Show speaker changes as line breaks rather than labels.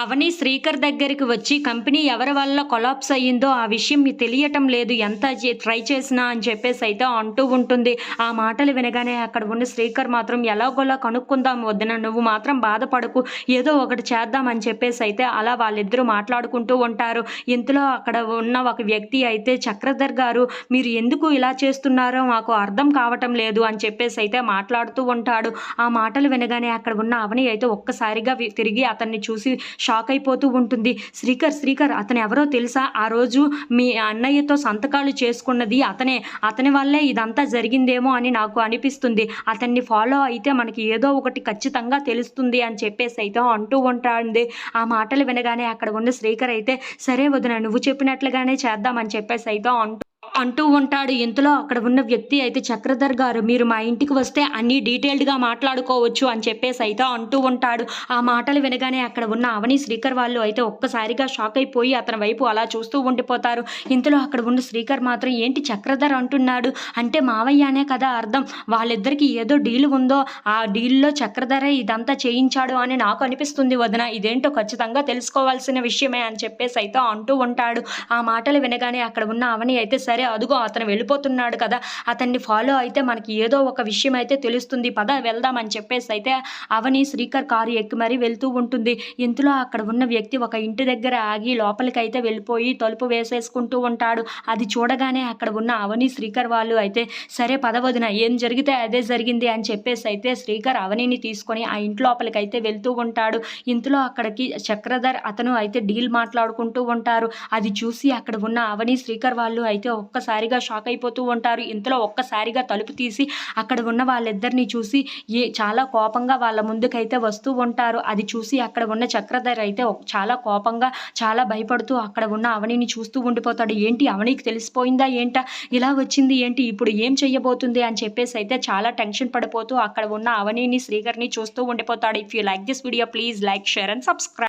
అవని శ్రీకర్ దగ్గరికి వచ్చి కంపెనీ ఎవరి వల్ల కొలాప్స్ అయ్యిందో ఆ విషయం మీకు తెలియటం లేదు. ఎంత ట్రై చేసినా అని చెప్పేసి అయితే అంటూ ఉంటుంది. ఆ మాటలు వినగానే అక్కడ ఉన్న శ్రీకర్ మాత్రం ఎలాగోలా కనుక్కుందాం వద్దున నువ్వు మాత్రం బాధపడకు. ఏదో ఒకటి చేద్దామని చెప్పేసి అయితే అలా వాళ్ళిద్దరూ మాట్లాడుకుంటూ ఉంటారు. ఇంతలో అక్కడ ఉన్న ఒక వ్యక్తి అయితే చక్రధర్ గారు మీరు ఎందుకు ఇలా చేస్తున్నారో మాకు అర్థం కావటం లేదు అని చెప్పేసి అయితే మాట్లాడుతూ ఉంటాడు. ఆ మాటలు వినగానే అక్కడ ఉన్న అవని అయితే ఒక్కసారిగా తిరిగి అతన్ని చూసి షాక్ అయిపోతూ ఉంటుంది. శ్రీకర్ శ్రీకర్ అతను ఎవరో తెలుసా? ఆ రోజు మీ అన్నయ్యతో సంతకాలు చేసుకున్నది అతనే. అతని వల్లే ఇదంతా జరిగిందేమో అని నాకు అనిపిస్తుంది. అతన్ని ఫాలో అయితే మనకి ఏదో ఒకటి ఖచ్చితంగా తెలుస్తుంది అని చెప్పేసి అయితే అంటూ ఉంటుంది. ఆ మాటలు వినగానే అక్కడ ఉన్న శ్రీకర్ అయితే సరే వదిన నువ్వు చెప్పినట్లుగానే చేద్దామని చెప్పేసి అయితే అంటూ అంటూ ఉంటాడు. ఇంతలో అక్కడ ఉన్న వ్యక్తి అయితే చక్రధర్ గారు మీరు మా ఇంటికి వస్తే అన్ని డీటెయిల్డ్గా మాట్లాడుకోవచ్చు అని చెప్పేసి అయితే అంటూ ఉంటాడు. ఆ మాటలు వినగానే అక్కడ ఉన్న అవని శ్రీకర్ వాళ్ళు అయితే ఒక్కసారిగా షాక్ అయిపోయి అతని వైపు అలా చూస్తూ ఉండిపోతారు. ఇంతలో అక్కడ ఉన్న శ్రీకర్ మాత్రం ఏంటి చక్రధర్ అంటున్నాడు? అంటే మావయ్యనే కదా అర్థం. వాళ్ళిద్దరికి ఏదో డీల్ ఉందో ఆ డీల్లో చక్రధరే ఇదంతా చేయించాడు అని నాకు అనిపిస్తుంది వదన. ఇదేంటో ఖచ్చితంగా తెలుసుకోవాల్సిన విషయమే అని చెప్పేసి అయితే అంటూ ఉంటాడు. ఆ మాటలు వినగానే అక్కడ ఉన్న అవని అయితే సరే అదుగో అతను వెళ్ళిపోతున్నాడు కదా అతన్ని ఫాలో అయితే మనకి ఏదో ఒక విషయం అయితే తెలుస్తుంది. పద వెళ్దామని చెప్పేసి అయితే అవని శ్రీకర్ కారు ఎక్కి మరీ వెళ్తూ ఉంటుంది. ఇంతలో అక్కడ ఉన్న వ్యక్తి ఒక ఇంటి దగ్గర ఆగి లోపలికి అయితే వెళ్ళిపోయి తలుపు వేసేసుకుంటూ ఉంటాడు. అది చూడగానే అక్కడ ఉన్న అవని శ్రీకర్ వాళ్ళు అయితే సరే పదవదిన ఏం జరిగితే అదే జరిగింది అని చెప్పేసి అయితే శ్రీకర్ అవనిని తీసుకొని ఆ ఇంటి లోపలికి అయితే వెళ్తూ ఉంటాడు. ఇంతలో అక్కడికి చక్రధర్ అతను అయితే డీల్ మాట్లాడుకుంటూ ఉంటారు. అది చూసి అక్కడ ఉన్న అవని శ్రీకర్ వాళ్ళు అయితే ఒక్కసారిగా షాక్ అయిపోతూ ఉంటారు. ఇంతలో ఒక్కసారిగా తలుపు తీసి అక్కడ ఉన్న వాళ్ళిద్దరిని చూసి ఏ చాలా కోపంగా వాళ్ళ ముందుకైతే వస్తూ ఉంటారు. అది చూసి అక్కడ ఉన్న చక్రధర్ అయితే చాలా కోపంగా చాలా భయపడుతూ అక్కడ ఉన్న అవనిని చూస్తూ ఉండిపోతాడు. ఏంటి అవనికి తెలిసిపోయిందా ఏంటా? ఇలా వచ్చింది ఏంటి? ఇప్పుడు ఏం చెయ్యబోతుంది? అని చెప్పేసి అయితే చాలా టెన్షన్ పడిపోతూ అక్కడ ఉన్న అవనిని శ్రీకర్ని చూస్తూ ఉండిపోతాడు. If you like this video please like share and subscribe